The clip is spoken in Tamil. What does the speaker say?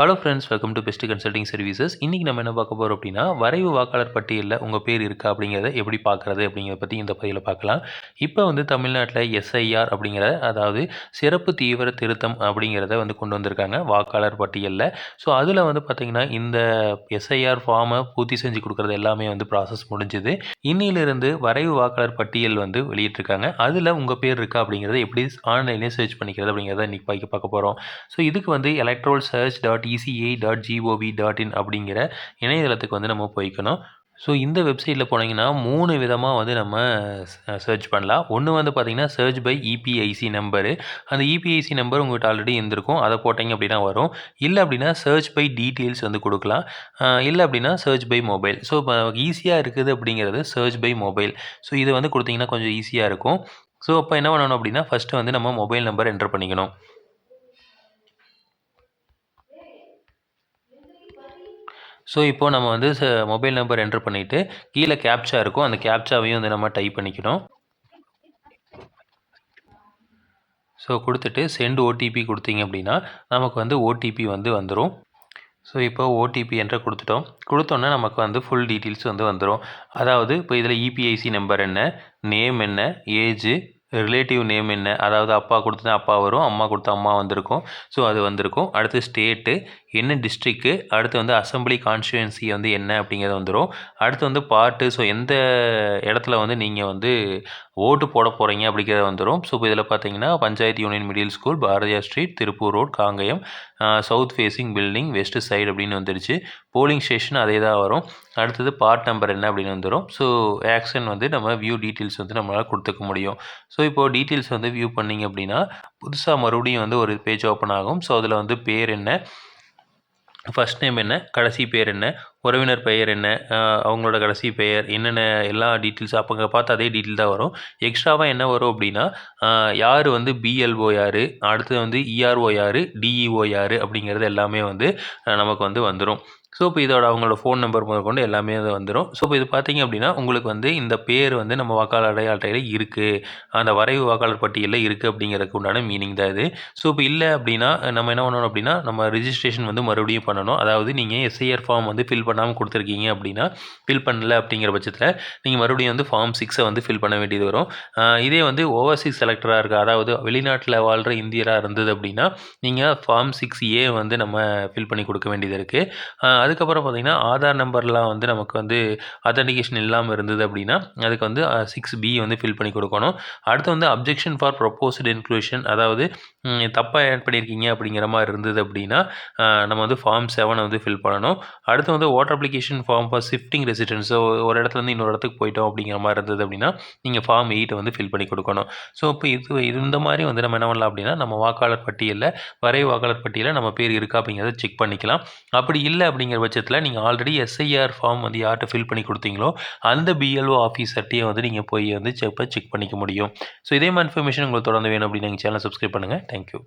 Hello friends welcome to best consulting services இன்றைக்கி நம்ம என்ன பார்க்க போகிறோம் அப்படின்னா வரைவு வாக்காளர் பட்டியலில் உங்கள் பேர் இருக்கா அப்படிங்கிறத எப்படி பார்க்குறது அப்படிங்கிறத பற்றி இந்த பதிவில் பார்க்கலாம். இப்போ வந்து தமிழ்நாட்டில் எஸ்ஐஆர் அப்படிங்கிற அதாவது சிறப்பு தீவிர திருத்தம் அப்படிங்கிறத வந்து கொண்டு வந்திருக்காங்க வாக்காளர் பட்டியலில். ஸோ அதில் வந்து பார்த்திங்கன்னா இந்த எஸ்ஐஆர் ஃபார்மை பூர்த்தி செஞ்சு கொடுக்குறது எல்லாமே வந்து ப்ராசஸ் முடிஞ்சுது. இன்னிலிருந்து வரைவு வாக்காளர் பட்டியல் வந்து வெளியிட்டிருக்காங்க. அதில் உங்கள் பேர் இருக்கா அப்படிங்கிறத எப்படி ஆன்லைன்லேயே சர்ச் பண்ணிக்கிறது அப்படிங்கிறத இன்றைக்கி பார்க்க போகிறோம் ஸோ இதுக்கு வந்து electoral search dot ECI dot GOV dot in அப்படிங்கிற இணையதளத்துக்கு வந்து நம்ம போய்க்கணும். ஸோ இந்த வெப்சைட்டில் போனீங்கன்னா மூணு விதமாக வந்து நம்ம சர்ச் பண்ணலாம். ஒன்று வந்து பார்த்திங்கன்னா சர்ச் பை இபிஐசி நம்பரு அந்த இபிஐசி நம்பர் உங்கள்கிட்ட ஆல்ரெடி இருந்திருக்கும். அதை போட்டிங்க அப்படின்னா வரும். இல்லை அப்படின்னா சர்ச் பை டீட்டெயில்ஸ் வந்து கொடுக்கலாம். இல்லை அப்படின்னா சர்ச் பை மொபைல் ஸோ இப்போ ஈஸியாக இருக்குது அப்படிங்கிறது சர்ச் பை மொபைல் ஸோ இது வந்து கொடுத்திங்கன்னா கொஞ்சம் ஈஸியாக இருக்கும். ஸோ அப்போ என்ன பண்ணணும் அப்படின்னா ஃபஸ்ட்டு வந்து நம்ம மொபைல் நம்பர் என்டர் பண்ணிக்கணும். ஸோ இப்போது நம்ம வந்து ச மொபைல் நம்பர் என்ட்ரு பண்ணிவிட்டு கீழே கேப்ச்சா இருக்கும். அந்த கேப்ச்சாவையும் வந்து நம்ம டைப் பண்ணிக்கணும். ஸோ கொடுத்துட்டு சென்ட் ஓடிபி கொடுத்தீங்க அப்படின்னா நமக்கு வந்து ஓடிபி வந்து வந்துடும் ஸோ இப்போ ஓடிபி என்ற கொடுத்துட்டோம். கொடுத்தோன்னே நமக்கு வந்து ஃபுல் டீட்டெயில்ஸ் வந்து வந்துடும் அதாவது இப்போ இதில் இபிஐசி நம்பர் என்ன நேம் என்ன ஏஜு ரிலேட்டிவ் நேம் என்ன அதாவது அப்பா கொடுத்தா அப்பா வரும் அம்மா கொடுத்தா அம்மா வந்திருக்கும். ஸோ அது வந்திருக்கும். அடுத்து ஸ்டேட்டு என்ன டிஸ்ட்ரிக்கு அடுத்து வந்து அசம்பிளி கான்ஸ்டுவன்சி வந்து என்ன அப்படிங்கிறது வந்துடும் அடுத்து வந்து பார்ட்டு ஸோ எந்த இடத்துல வந்து நீங்கள் வந்து ஓட்டு போட போகிறீங்க அப்படிங்கிறத வந்துடும் ஸோ இப்போ இதில் பார்த்தீங்கன்னா panchayat union middle school Bharathiyar street Tiruppur road Kangayam south facing building west side அப்படின்னு வந்துருச்சு. போலிங் ஸ்டேஷன் அதே தான் வரும். அடுத்தது பார்ட் நம்பர் என்ன அப்படின்னு வந்துடும் ஸோ ஆக்ஷன் வந்து நம்ம வியூ டீட்டெயில்ஸ் வந்து நம்மளால் கொடுத்துக்க முடியும். ஸோ இப்போது டீட்டெயில்ஸ் வந்து வியூ பண்ணிங்க அப்படின்னா புதுசாக மறுபடியும் வந்து ஒரு பேஜ் ஓப்பன் ஆகும். ஸோ அதில் வந்து பேர் என்ன? ஃபஸ்ட் நேம் என்ன? கடைசி பேர் என்ன? உறவினர் பெயர் என்ன? அவங்களோட கடைசி பெயர் என்னென்ன எல்லா டீட்டெயில்ஸ் அப்போ பார்த்து அதே டீட்டெயில் தான் வரும். எக்ஸ்ட்ராவாக என்ன வரும் அப்படின்னா யார் வந்து பிஎல்ஓ யார்? அடுத்தது வந்து இஆர்ஓ யார்? டிஇஓ யார்? அப்படிங்கிறது எல்லாமே வந்து நமக்கு வந்து வந்துடும் ஸோ இப்போ இதோட அவங்களோட ஃபோன் நம்பர் முதற்கொண்டு எல்லாமே அது வந்துடும் ஸோ இப்போ இது பார்த்தீங்க அப்படின்னா உங்களுக்கு வந்து இந்த பேர் வந்து நம்ம வாக்காளர் அடையாள அட்டையில் இருக்குது அந்த வரைவு வாக்காளர் பட்டியலில் இருக்குது அப்படிங்கிறதுக்கு உண்டான மீனிங் தான் இது. ஸோ இப்போ இல்லை அப்படின்னா நம்ம என்ன பண்ணணும் அப்படின்னா நம்ம ரிஜிஸ்ட்ரேஷன் வந்து மறுபடியும் பண்ணணும். அதாவது நீங்கள் எஸ்ஐஆர் ஃபார்ம் வந்து ஃபில் பண்ணாமல் கொடுத்துருக்கீங்க அப்படின்னா ஃபில் பண்ணல அப்படிங்கிற பட்சத்தில் நீங்கள் மறுபடியும் வந்து ஃபார்ம் சிக்ஸை வந்து ஃபில் பண்ண வேண்டியது வரும். இதே வந்து ஓவர்சீஸ் செலக்டராக இருக்குது அதாவது வெளிநாட்டில் வாழ்கிற இந்தியராக இருந்தது அப்படின்னா நீங்கள் ஃபார்ம் சிக்ஸ் ஏ வந்து நம்ம ஃபில் பண்ணி கொடுக்க வேண்டியது இருக்குது அதுக்கப்புறம் பார்த்திங்கன்னா ஆதார் நம்பர்லாம் வந்து நமக்கு வந்து அத்தன்டிகேஷன் இல்லாமல் இருந்தது அப்படின்னா அதுக்கு வந்து சிக்ஸ் பி வந்து ஃபில் பண்ணி கொடுக்கணும். அடுத்து வந்து அப்ஜெக்ஷன் ஃபார் ப்ரொப்போஸ்டு இன்க்ளூஷன் அதாவது தப்பாக ஆட் பண்ணியிருக்கீங்க அப்படிங்கிற மாதிரி இருந்தது அப்படின்னா நம்ம வந்து ஃபார்ம் செவனை வந்து ஃபில் பண்ணணும். அடுத்து வந்து voter application form for shifting residence ஒரு இடத்துலேருந்து இன்னொரு இடத்துக்கு போயிட்டோம் அப்படிங்கிற மாதிரி இருந்தது அப்படின்னா நீங்கள் ஃபார்ம் எயிட்டை வந்து ஃபில் பண்ணி கொடுக்கணும். ஸோ இப்போ இது இது இந்த மாதிரி வந்து நம்ம என்ன பண்ணலாம் அப்படின்னா நம்ம வாக்காளர் பட்டியலில் வரை வாக்காளர் பட்டியலில் நம்ம பேர் இருக்கா அப்படிங்கிறத செக் பண்ணிக்கலாம். அப்படி இல்லை அப்படிங்கிற பட்சத்தில் நீங்கள் ஆல்ரெடி எஸ்ஐஆர் ஃபார்ம் வந்து யார்கிட்ட ஃபில் பண்ணி கொடுத்தீங்களோ அந்த பிஎல்ஓ ஆஃபீஸர்ட்டையே வந்து நீங்கள் போய் வந்து செக் செக் பண்ணிக்க முடியும். ஸோ இதே மாதிரி இன்ஃபர்மேஷன் உங்களுக்கு தொடர்ந்து வேணும் அப்படின்னு நீங்கள் சேனல் சப்ஸ்கிரைப் பண்ணுங்கள் தேங்க்யூ